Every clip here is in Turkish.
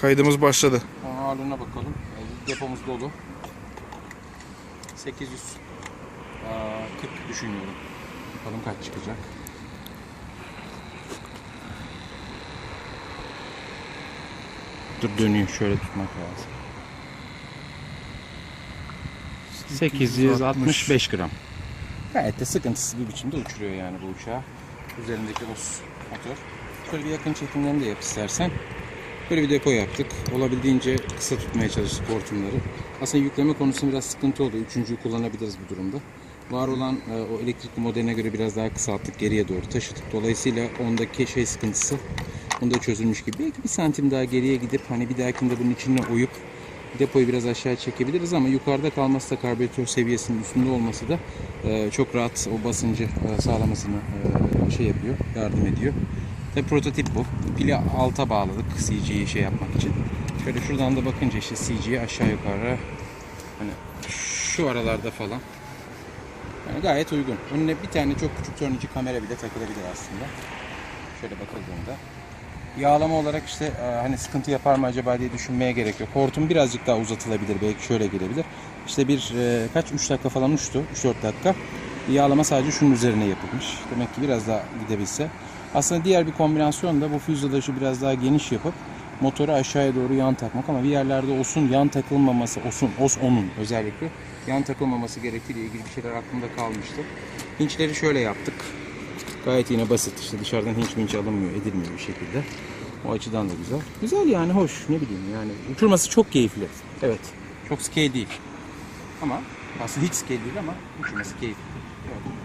Kaydımız başladı. Ağırlığına bakalım. Depomuz dolu. 800 aa, 40 düşünüyorum. Bakalım kaç çıkacak. Dur dönüyor. Şöyle tutmak lazım. 865 gram. Gayet de sıkıntısız bir biçimde uçuruyor yani bu uçağı. Üzerindeki o motor. Şöyle bir yakın çekimlerini de yap istersen. Böyle bir depo yaptık. Olabildiğince kısa tutmaya çalıştık hortumları. Aslında yükleme konusunda biraz sıkıntı oldu. Üçüncüyü kullanabiliriz bu durumda. Var olan e, o elektrikli modeline göre biraz daha kısalttık. Geriye doğru taşıdık. Dolayısıyla ondaki şey sıkıntısı onda çözülmüş gibi. Belki bir santim daha geriye gidip hani bir dahakinde bunun içine oyup depoyu biraz aşağı çekebiliriz ama yukarıda kalması da karbüratör seviyesinin üstünde olması da e, çok rahat o basıncı e, sağlamasını e, şey yapıyor, yardım ediyor. Tabi prototip bu. Pili alta bağladık CG'yi şey yapmak için. Şöyle şuradan da bakınca işte CG'yi aşağı yukarı hani şu aralarda falan. Yani gayet uygun. Önüne bir tane çok küçük turnici kamera bile takılabilir aslında. Şöyle bakıldığında. Yağlama olarak işte e, hani sıkıntı yapar mı acaba diye düşünmeye gerek yok. Hortum birazcık daha uzatılabilir. Belki şöyle gelebilir. İşte bir e, kaç 3 dakika falan uçtu. 3-4 dakika. Yağlama sadece şunun üzerine yapılmış. Demek ki biraz daha gidebilse. Aslında diğer bir kombinasyon da bu füzelaşı biraz daha geniş yapıp motoru aşağıya doğru yan takmak ama bir yerlerde osun yan takılmaması, osun, os onun özellikle yan takılmaması gerektiğiyle ilgili bir şeyler aklımda kalmıştı. Hinçleri şöyle yaptık. Gayet yine basit işte dışarıdan hinç minç alınmıyor, edilmiyor bir şekilde. O açıdan da güzel. Güzel yani hoş ne bileyim yani uçurması çok keyifli. Evet. Çok scale değil. Ama aslında hiç scale değil ama uçurması keyifli. Evet.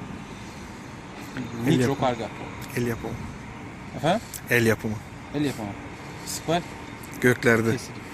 El yapımı. karga. El yapımı. Efendim? El yapımı. El yapımı. Square Göklerde. kesinlikle.